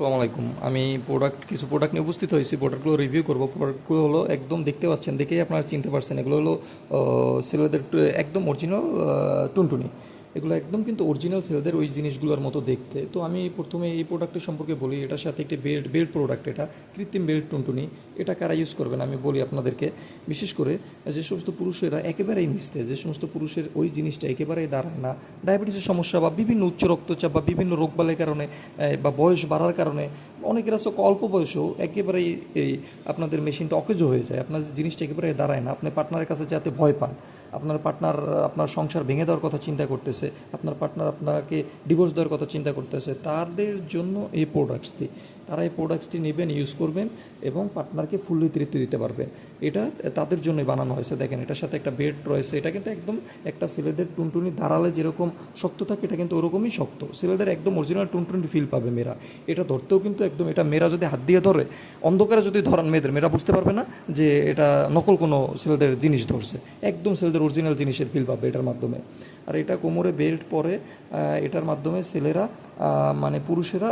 আসসালামু আলাইকুম। আমি প্রোডাক্ট কিছু প্রোডাক্ট নিয়ে উপস্থিত হয়েছি প্রোডাক্টগুলো রিভিউ করব। প্রোডাক্টগুলো হলো একদম দেখতে পাচ্ছেন, দেখেই আপনারা চিনতে পারছেন। এগুলো হলো ছেলেদের একদম অরিজিনাল টুনটুনি। এগুলো একদম কিন্তু অরিজিনাল সেলদের ওই জিনিসগুলোর মতো দেখতে। তো আমি প্রথমে এই প্রোডাক্টের সম্পর্কে বলি, এটার সাথে একটি বেল্ট বেল্ট প্রোডাক্ট এটা, কৃত্রিম বেল্ট টুনটুনি। এটা কারা ইউজ করবেন আমি বলি আপনাদেরকে। বিশেষ করে যে সমস্ত পুরুষেরা একেবারেই নিস্তেজ, যে সমস্ত পুরুষের ওই জিনিসটা একেবারেই দাঁড়ায় না। ডায়াবেটিসের সমস্যা বা বিভিন্ন উচ্চ রক্তচাপ বা বিভিন্ন রোগবালের কারণে বা বয়স বাড়ার কারণে, অনেকের আছে অল্প বয়সেও একেবারেই এই আপনাদের মেশিনটা অকেজ হয়ে যায়। আপনার জিনিসটা একেবারে দাঁড়ায় না। আপনি পার্টনারের কাছে যাতে ভয় পান। আপনার পার্টনার আপনার সংসার ভেঙে দেওয়ার কথা চিন্তা করতেছে। আপনার পার্টনার আপনাকে ডিভোর্স দেওয়ার কথা চিন্তা করতেছে তাদের জন্য এই প্রোডাক্টসটি তারা এই প্রোডাক্টসটি নেবেন ইউজ করবেন এবং পার্টনারকে ফুললি তৃপ্তি দিতে পারবেন। এটা তাদের জন্যই বানানো হয়েছে। দেখেন, এটার সাথে একটা বেড রয়েছে। এটা কিন্তু একদম একটা ছেলেদের টুনটুনি দাঁড়ালে যেরকম শক্ত থাকে, এটা কিন্তু ওরকমই শক্ত। ছেলেদের একদম অরিজিনাল টুনটুনি ফিল পাবে মেয়েরা। এটা ধরতেও কিন্তু একদম, এটা মেয়েরা যদি হাত দিয়ে ধরে, অন্ধকারে যদি ধরান মেয়েদের, মেয়েরা বুঝতে পারবে না যে এটা নকল কোনো ছেলেদের জিনিস ধরছে। একদম ছেলেদের অরিজিনাল জিনিসের ফিল পাবে এটার মাধ্যমে। আর এটা কোমরে বেল্ট পরে এটার মাধ্যমে ছেলেরা মানে পুরুষেরা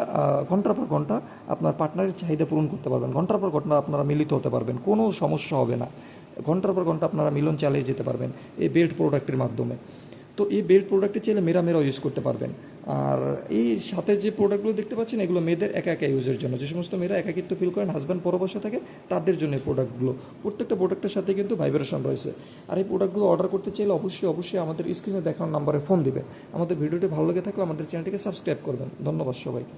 ঘণ্টার পর ঘণ্টা আপনার পার্টনারের চাহিদা পূরণ করতে পারবেন। ঘণ্টার পর ঘণ্টা আপনারা মিলিত হতে পারবেন, কোনো সমস্যা হবে না। ঘণ্টার পর ঘণ্টা আপনারা মিলন চালিয়ে যেতে পারবেন এই বেল্ট প্রোডাক্টের মাধ্যমে। তো এই বেল্ট প্রোডাক্টটি চাইলে মেয়েরা মেয়েরাও ইউজ করতে পারবেন। আর এই সাথে যে প্রোডাক্টগুলো দেখতে পাচ্ছেন, এগুলো মেয়েদের একা একা ইউজের জন্য। যে সমস্ত মেয়েরা একাকিত্ব ফিল করেন হাজব্যান্ড পরবশে থাকে, তাদের জন্য এই প্রোডাক্টগুলো প্রত্যেকটা প্রোডাক্টের সাথে কিন্তু ভাইব্রেশন রয়েছে। আর এই প্রোডাক্টগুলো অর্ডার করতে চাইলে অবশ্যই অবশ্যই আমাদের স্ক্রিনে দেখানো নাম্বারে ফোন দিবেন। আমাদের ভিডিওটি ভালো লেগে থাকলে আমাদের চ্যানেলটিকে সাবস্ক্রাইব করবেন। ধন্যবাদ সবাইকে।